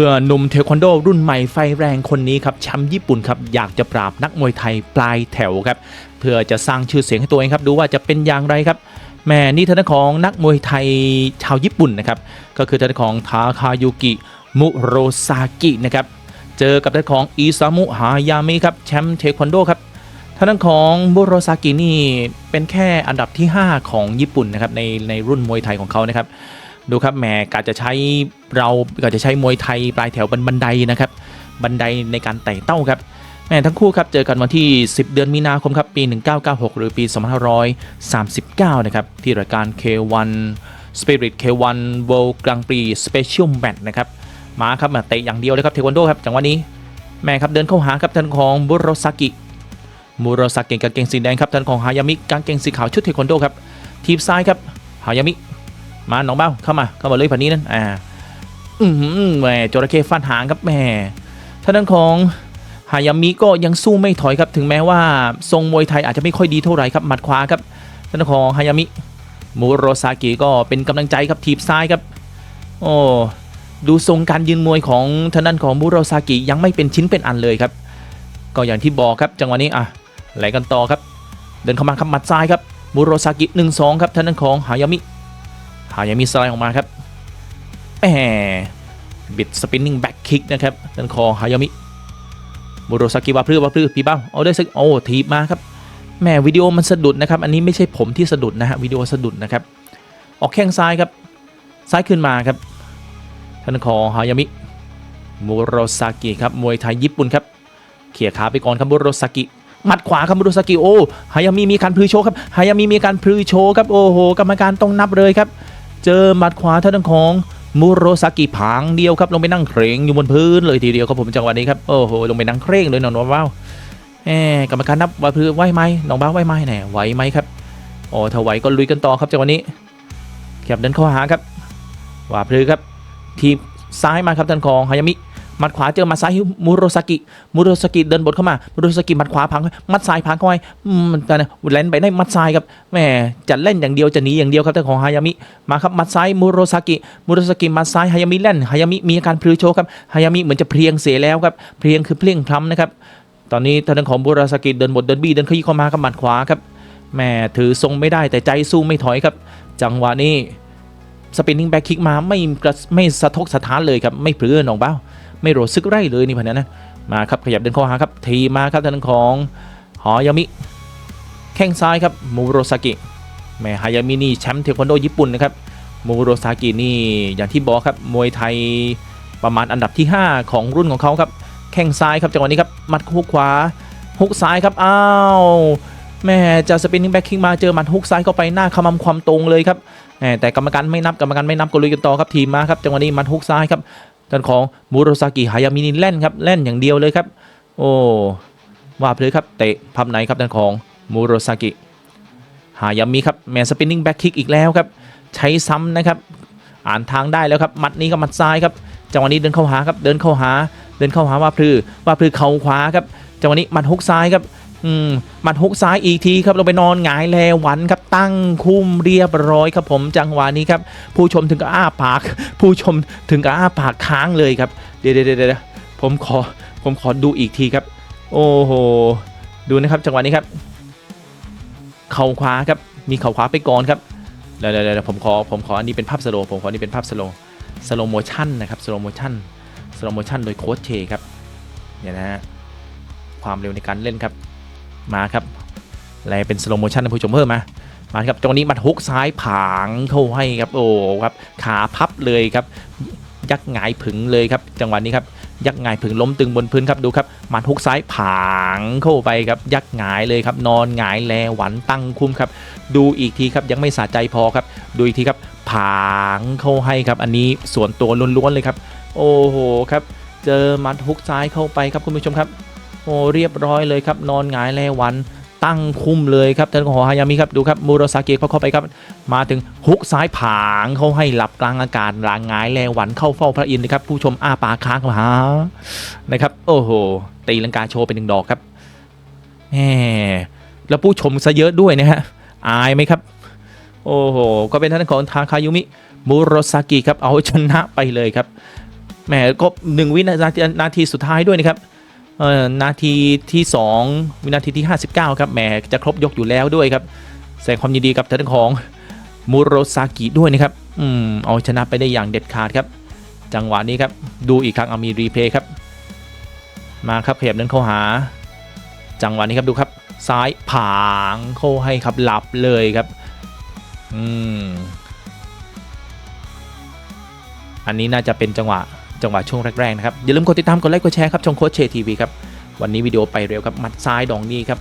เมื่อหนุ่มเทควันโดรุ่นใหม่ไฟแรงคนนี้ครับแชมป์ญี่ปุ่นครับอยากจะปราบนักมวยไทยปลายแถวครับเพื่อจะสร้างชื่อเสียงให้ตัวเองครับดูว่าจะเป็นอย่างไรครับแม่นี่ทางด้านของนักมวยไทยชาวญี่ปุ่นนะครับก็คือทางด้านของทาคายุกิมุโรซากินะครับเจอกับทางด้านของอิซามุฮายามิครับแชมป์เทควันโดครับทางด้านของมุโรซากินี่เป็นแค่อันดับที่ 5 ของญี่ปุ่นนะครับในในรุ่นมวยไทยของเขานะครับ ดูครับแหมกาจะใช้เรากาจะใช้มวยไทยปลายแถวบันบันไดนะครับ บันไดในการไต่เต้าครับแหมทั้งคู่ครับเจอกันวันที่ 10 เดือนมีนาคมครับปี 1996 หรือปี 2539 นะครับที่รายการ K1 Spirit K1 World Grand Prix Special Match นะครับมาครับมาเตะอย่างเดียวเลยครับเทควันโดครับจังหวะนี้แม่ครับเดินเข้าหาครับท่านของบุโรซากิมูโรซากิกางเกงสีแดงครับท่านของฮายามิกางเกงสีขาวชุดเทควันโดครับทีบซ้ายครับฮายามิ มาน้องเบ้าเข้ามาเข้ามาเลยผ่านนี้นั่นอ่าอืมแหมจระเข้ฟาดหางครับแหมท่านนั้นของฮายามิก็ยังสู้ไม่ถอยครับถึงแม้ว่าทรงมวยไทยอาจจะไม่ค่อยดีเท่าไหร่ครับหมัดขวาครับท่านนนของฮายามิมูโรซากิก็เป็นกำลังใจครับทีบซ้ายครับโอ้ดูทรงการยืนมวยของท่านนั้นของมูโรซากิยังไม่เป็นชิ้นเป็นอันเลยครับ ก็อย่างที่บอกครับจังหวะนี้อะไหลกันต่อครับ เดินเข้ามาครับหมัดซ้ายครับมูโรซากิหนึ่งสองครับท่านนั้นของฮายามิ หายังมีสไลด์ออกมาครับแหมบิดสปินนิ่งแบ็กคิกนะครับด้านคอฮายามิมูโรซากิวาพลือวาพลือพี่เป้าเอาได้สักโอ้ทีบมาครับแหมวิดีโอมันสะดุดนะครับ อันนี้ไม่ใช่ผมที่สะดุดนะฮะวิดีโอสะดุดนะครับ ออกแข้งซ้ายครับ ซ้ายขึ้นมาครับท่านคอฮายามิมูโรซากิครับมวยไทยญี่ปุ่นครับเขี่ยขาไปก่อนครับมูโรซากิหมัดขวาครับมูโรซากิโอ้ฮายามิมีการพลือโชว์ครับฮายามิมีการพลือโชว์ครับโอ้โหกรรมการต้องนับเลยครับ เจอหมัดขวาท่านของมูโรซากิผางเดียวครับลงไปนั่งเคร่งอยู่บนพื้นเลยทีเดียวครับผมจังหวะนี้ครับโอ้โหลงไปนั่งเคร่งเลยน้องว้าวแหมกรรมการนับว่าพื้นไหวไหมน้องบ้าไหวไหมแหน่ไหวไหมครับโอ้ถ้าไหวก็ลุยกันต่อครับจังหวะนี้แคบเดินเข้าหาครับว่าพลือครับทีซ้ายมาครับท่านของฮายามิ หมัดขวาเจอมัดซ้ายมูโรซากิมูโรซากิเดินบทเข้ามามูโรซากิหมัดขวาพังมัดซ้ายพังเข้าไปอืมมันกันนะแล่นไปได้มัดซ้ายครับแหมจะเล่นอย่างเดียวจะหนีอย่างเดียวครับท่าของฮายามิมาครับมัดซ้ายมูโรซากิมูโรซากิมัดซ้ายฮายามิเล่นฮายามิมีอาการพลือโชครับฮายามิเหมือนจะเพลียงเสียแล้วครับเพลียงคือเพลียงพล้ำนะครับตอนนี้ทางด้านของมูโรซากิเดินบทเดินบี้เดินขยี้เข้ามากับหมัดขวาครับแหมถือทรงไม่ได้แต่ใจสู้ไม่ถอยครับ จังหวะนี้สปินนิ่งแบ็คคิกมาไม่ไม่สะทกสะท้านเลยครับ ไม่เพลือหนองเบ้า ไม่โรซึกไร่เลยนี่พันนั้นนะมาครับขยับเดินเข้าหาครับทีมาครับทางด้านของฮอยามิ แข้งซ้ายครับมูโรซากิแหมฮายามินี่แชมป์เทควันโดญี่ปุ่นนะครับมูโรซากินี่อย่างที่บอกครับมวยไทยประมาณอันดับที่ 5 ของรุ่นของเขาครับแข้งซ้ายครับจังหวะนี้ครับมัดฮุกขวาฮุกซ้ายครับอ้าวแม่จะสปินนิ่งแบ็คคิงมาเจอมัดฮุกซ้ายเข้าไปหน้าขมำความตรงเลยครับแต่กรรมการไม่นับกรรมการไม่นับก็ลุยกันต่อครับทีมมาครับจังหวะนี้มัดฮุกซ้ายครับ ด้านของมูโรซากิฮายามินี่เล่นครับเล่นอย่างเดียวเลยครับ โอ้ว่าไปเลยครับเตะพับไหนครับด้านของมูโรซากิฮายามิครับแมนสปินนิ่งแบ็คคิกอีกแล้วครับ ใช้ซ้ำนะครับ อ่านทางได้แล้วครับ มัดนี้กับหมัดซ้ายครับจังหวะนี้เดินเข้าหาครับเดินเข้าหา เดินเข้าหาว่าพลือว่าพลือเข่าขวาครับจังหวะนี้มัดฮุกซ้ายครับ อืมหมัดฮุกซ้ายอีกทีครับลงไปนอนหงายแลหวันครับตั้งคุ้มเรียบร้อยครับผมจังหวะนี้ครับ ผู้ชมถึงกับอ้าปาก ผู้ชมถึงกับอ้าปากค้างเลยครับเดี๋ยวเดี๋ยวเดี๋ยวผมขอผมขอดูอีกทีครับ โอ้โหดูนะครับจังหวะนี้ครับ เข่าขวาครับมีเข่าขวาไปก่อนครับเดี๋ยวเดี๋ยวผมขอผมขออันนี้เป็นภาพสโลว์ผมขออันนี้เป็นภาพสโลว์สโลโมชั่นนะครับสโลโมชั่นสโลโมชั่นโดยโค้ชเชครับเนี่ยนะฮะความเร็วในการเล่นครับ มาครับอะไรเป็นสโลโมชั่นท่านผู้ชมเพิ่มมามาครับจังหวะนี้มัดฮุกซ้ายผางเข้าให้ครับโอ้ครับขาพับเลยครับ ยักหงายผึงเลยครับ จังหวะนี้ครับยักหงายผึงล้มตึงบนพื้นครับดูครับมัดฮุกซ้ายผางเข้าไปครับยักหงายเลยครับนอนหงายแลหวันตั้งคุ้มครับ ดูอีกทีครับยังไม่สะใจพอครับ ดูอีกทีครับผางเข้าให้ครับอันนี้ส่วนตัวล้วนๆเลยครับ โอ้โหครับ เจอมัดฮุกซ้ายเข้าไปครับคุณผู้ชมครับ อ้เรียบร้อยเลยครับ นอนหงายแลวันตั้งคุ้มเลยครับท่านของฮายามิครับดูครับมูโรซากิเขาเข้าไปครับ มาถึงฮุกซ้ายผางเขาให้หลับกลางอากาศรางงายแลวันเข้าเฝ้าพระอินทร์นะครับ ผู้ชมอ้าปากค้างมานะครับ โอ้โหตีลังกาโชว์เป็นหนึ่งดอกครับแหมแล้วผู้ชมซะเยอะด้วยนะฮะอายไหมครับ โอ้โหก็เป็นท่านของทาคายุมิมูโรซากิครับเอาชนะไปเลยครับแหมก็หนึ่งวินาทีนาทีสุดท้ายด้วยนะครับ เออนาทีที่ 2 วินาทีที่ 59 ครับแหมจะครบยกอยู่แล้วด้วยครับแสดงความยินดีกับทางด้านของมูโรซากิด้วยนะครับอืมเอาชนะไปได้อย่างเด็ดขาดครับ จังหวะนี้ครับ ดูอีกครั้งเอามีรีเพลย์ครับ มาครับขยับเดินเข้าหา จังหวะนี้ครับดูครับ ซ้ายผางเข้าให้ครับหลับเลยครับ อืมอันนี้น่าจะเป็นจังหวะ จังหวะช่วงแรกๆนะครับอย่าลืมกดติดตามกดไลค์กดแชร์ครับช่องโค้ชเชทีวีครับวันนี้วิดีโอไปเร็วครับมัดซ้ายดองนี้ครับ